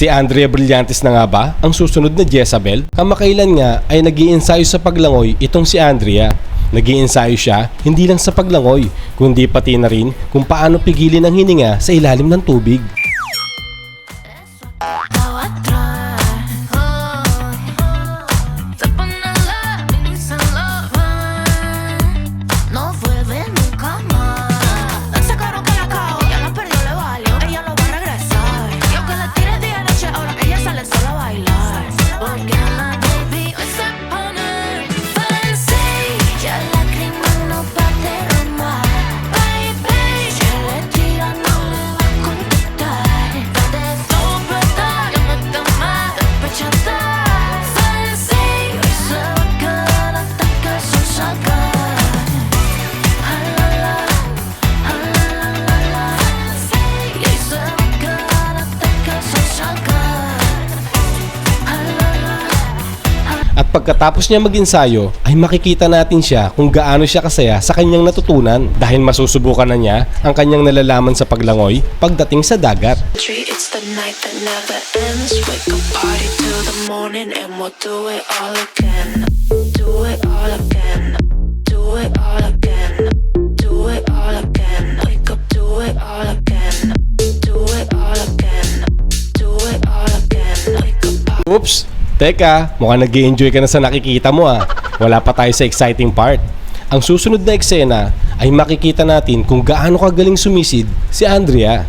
Si Andrea Brillantes na nga ba ang susunod na Jezabel? Kamakailan nga ay nag sa paglangoy itong si Andrea. nag siya hindi lang sa paglangoy, kundi pati na rin kung paano pigilin ang hininga sa ilalim ng tubig. At pagkatapos niya mag-ensayo, ay makikita natin siya kung gaano siya kasaya sa kanyang natutunan dahil masusubukan na niya ang kanyang nalalaman sa paglangoy pagdating sa dagat. Tree, It's the night that never ends. Wake up, party till the morning, and we'll do it all again. Do it all again. Do it all again. Do it all again. Wake up, do it all again. Do it all again. Do it all again. Wake up, Oops! Teka, mukhang nag enjoy ka na sa nakikita mo ah. Wala pa tayo sa exciting part. Ang susunod na eksena ay makikita natin kung gaano kagaling sumisid si Andrea.